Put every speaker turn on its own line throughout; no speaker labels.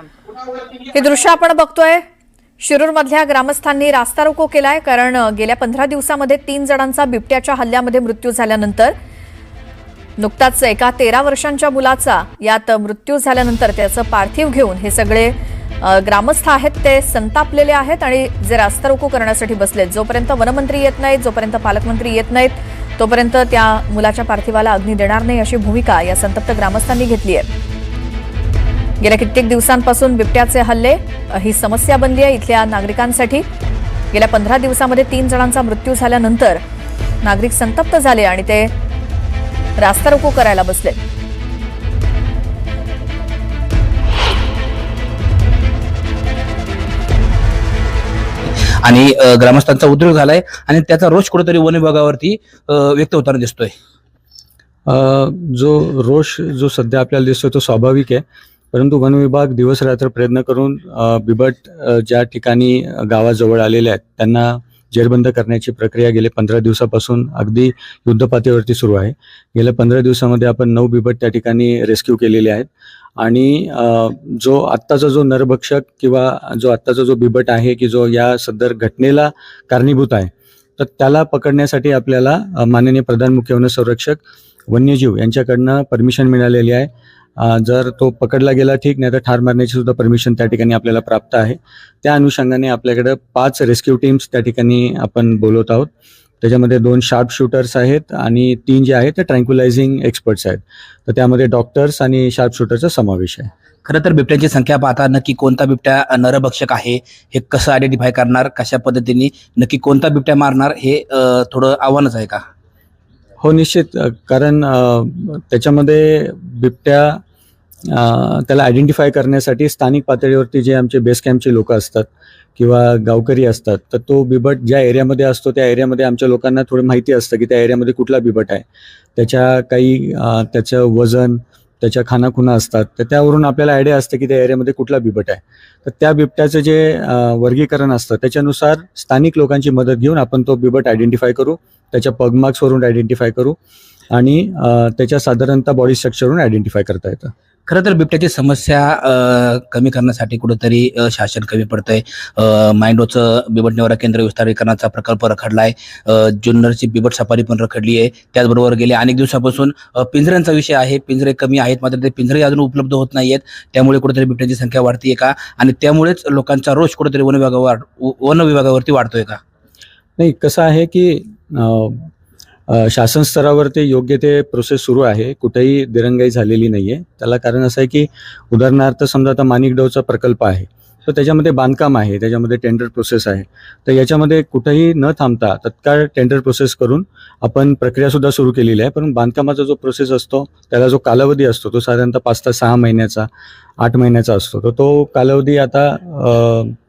हे दृश्य आपण बघतोय. शिरूर मधल्या ग्रामस्थांनी रास्ता रोको केलाय कारण गेल्या पंधरा दिवसामध्ये तीन जणांचा बिबट्याच्या हल्ल्यामध्ये मृत्यू झाल्यानंतर नुकताच एका तेरा वर्षांच्या मुलाचा यात मृत्यू झाल्यानंतर त्याचं पार्थिव घेऊन हे सगळे ग्रामस्थ आहेत ते संतापलेले आहेत आणि जे रास्ता रोको करण्यासाठी बसलेत जोपर्यंत वनमंत्री येत नाहीत जोपर्यंत पालकमंत्री येत नाहीत तोपर्यंत त्या मुलाच्या पार्थिवाला अग्नी देणार नाही अशी भूमिका या संतप्त ग्रामस्थांनी घेतली आहे. गेल्या कित्येक दिवसांपासून बिबट्याचे हल्ले ही समस्या बनली आहे इथल्या नागरिकांसाठी. गेल्या पंधरा दिवसामध्ये तीन जणांचा मृत्यू झाल्यानंतर नागरिक संतप्त झाले आणि ते रास्ता रोको करायला बसले.
आणि ग्रामस्थांचा उद्रेक झालाय आणि त्याचा रोष कुठेतरी वन विभागावरती व्यक्त होताना दिसतोय.
अ, जो रोष जो सध्या आपल्याला दिसतोय तो स्वाभाविक आहे. परंतु वन विभाग दिवस रात्र प्रयत्न करून बिबट ज्या ठिकाणी गावाजवळ आलेले आहेत त्यांना जेरबंद करण्याची प्रक्रिया गेले पंधरा दिवसापासून अगदी युद्धपातळीवरती सुरू आहे. गेल्या पंधरा दिवसामध्ये आपण नऊ बिबट त्या ठिकाणी रेस्क्यू केलेले आहेत. आणि जो आत्ताचा जो नरभक्षक किंवा जो आत्ताचा जो बिबट आहे की जो या सदर घटनेला कारणीभूत आहे तर त्याला पकडण्यासाठी आपल्याला माननीय प्रधान मुख्य वन संरक्षक वन्यजीव यांच्याकडनं परमिशन मिळालेली आहे. जर तो पकडला गेला ठीक नाही तर ठार मारण्याची सुद्धा परमिशन त्या ठिकाणी आपल्याला प्राप्त आहे. त्या अनुषंगाने आपल्याकडे पाच रेस्क्यू टीम्स त्या ठिकाणी आपण बोलवत आहोत. त्याच्यामध्ये दोन शार्प शूटर्स आहेत आणि तीन जे आहेत ते ट्रँक्युलायझिंग एक्सपर्ट्स आहेत. तर त्यामध्ये डॉक्टर्स आणि शार्प शूटरचा समावेश आहे.
खरं तर बिबट्यांची संख्या पाहता नक्की कोणता बिबट्या नरभक्षक आहे हे कसं आयडेंटिफाय करणार कशा पद्धतीने नक्की कोणता बिबट्या मारणार हे थोडं आव्हानच आहे का?
हो निश्चित. कारण त्याच्यामध्ये बिबट्या त्याला आयडेंटिफाय करण्यासाठी स्थानिक पातळीवरती जे आमचे बेस कॅम्पचे लोक असतात किंवा गावकरी असतात तर तो बिबट ज्या एरियामध्ये असतो त्या एरियामध्ये आमच्या लोकांना थोडं माहिती असतं की त्या एरियामध्ये कुठला बिबट आहे. त्याच्या काही त्याचं वजन त्याच्या खानाखुणा असतात तर त्यावरून आपल्याला आयडिया असतं की त्या एरियामध्ये कुठला बिबट आहे. तर त्या बिबट्याचं जे वर्गीकरण असतं त्याच्यानुसार स्थानिक लोकांची मदत घेऊन आपण तो बिबट आयडेंटिफाय करू त्याच्या पगमार्क्सवरून आयडेंटिफाय करू आणि त्याच्या साधारणतः बॉडी स्ट्रक्चरवरून आयडेंटिफाय करता येतं.
खरं तर बिबट्याची समस्या कमी करण्यासाठी कुठेतरी शासन कमी पडतंय. अ, माइंडोचं बिबट निवारा केंद्र विस्तारीकरणाचा प्रकल्प रखडलाय. आहे जुन्नरची बिबट सफारी पण रखडली आहे. त्याचबरोबर गेल्या अनेक दिवसापासून पिंजऱ्यांचा विषय आहे. पिंजरे कमी आहेत मात्र ते पिंजरे अजून उपलब्ध होत नाहीयेत. त्यामुळे कुठेतरी बिबट्याची संख्या वाढतीये का? आणि त्यामुळेच लोकांचा रोष कुठेतरी वन विभागावर वन विभागावरती वाढतोय का?
नाही कसं आहे की शासन स्तरावर शासन स्तरावरती योग्य ते प्रोसेस सुरू आहे. कुठेही दिरंगाई झालेली नाही आहे त्याला कारण असं आहे की उदाहरणार्थ समजा आता माणिकडवचा प्रकल्प आहे. तर त्याच्यामध्ये बांधकाम आहे. त्याच्यामध्ये टेंडर प्रोसेस आहे. तर याच्यामध्ये कुठेही न थांबता तत्काळ टेंडर प्रोसेस करून आपण प्रक्रियासुद्धा सुरू केलेली आहे. पण बांधकामाचा जो प्रोसेस असतो त्याला जो कालावधी असतो तो साधारणतः पाच ते सहा महिन्याचा आठ महिन्याचा असतो. तर तो कालावधी आता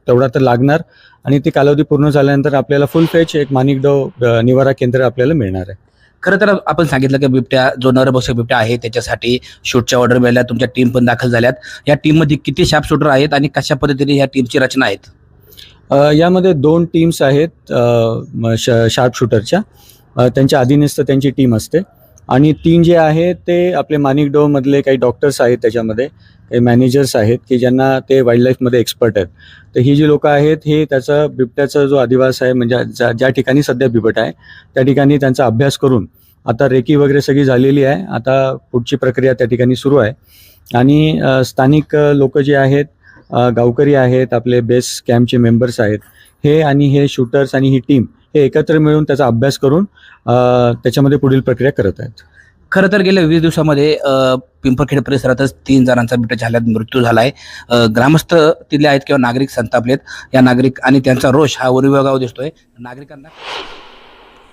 तेवढा तर लागणार. आणि ती कालावधी पूर्ण झाल्यानंतर आपल्याला फुल फेच एक माणिकडव निवारा केंद्र आपल्याला मिळणार आहे.
खरं तर आपण सांगितलं की बिबट्या जो नरभक्षक बिबट्या आहे त्याच्यासाठी शूटच्या ऑर्डर मिळाल्या. तुमच्या टीम पण दाखल झाल्यात. या टीममध्ये किती शाप शूटर आहेत आणि कशा पद्धतीने ह्या टीमची रचना आहेत?
यामध्ये दोन टीम्स आहेत शार्प शूटरच्या त्यांच्या अधीनस्थ त्यांची टीम असते. आणि तीन जे आहे ते आपले माणिकडोमधले काही डॉक्टर्स आहेत त्याच्यामध्ये काही मॅनेजर्स आहेत की ज्यांना ते वाईल्ड लाईफमध्ये एक्सपर्ट आहेत. तर ही जी लोक आहेत हे त्याचा बिबट्याचा जो अधिवास आहे म्हणजे ज्या ज्या ठिकाणी सध्या बिबट आहे त्या ठिकाणी त्यांचा अभ्यास करून आता रेकी वगैरे सगळी झालेली आहे. आता पुढची प्रक्रिया त्या ठिकाणी सुरू आहे. आणि स्थानिक लोक जे आहेत गावकरी आहेत आपले बेस कॅम्पचे मेंबर्स आहेत हे आणि हे शूटर्स आणि ही टीम हे एकत्र मिळून त्याचा अभ्यास करून त्याच्यामध्ये पुढील प्रक्रिया करत आहेत.
खरं तर गेल्या वीस दिवसामध्ये अ, पिंपळखेड परिसरातच तीन जणांचा बिबट्याच्या हल्ल्यात मृत्यू झाला आहे ग्रामस्थ तिथले आहेत किंवा नागरिक संतापलेत. या नागरिक आणि त्यांचा रोष हा वन दिसतोय. नागरिकांना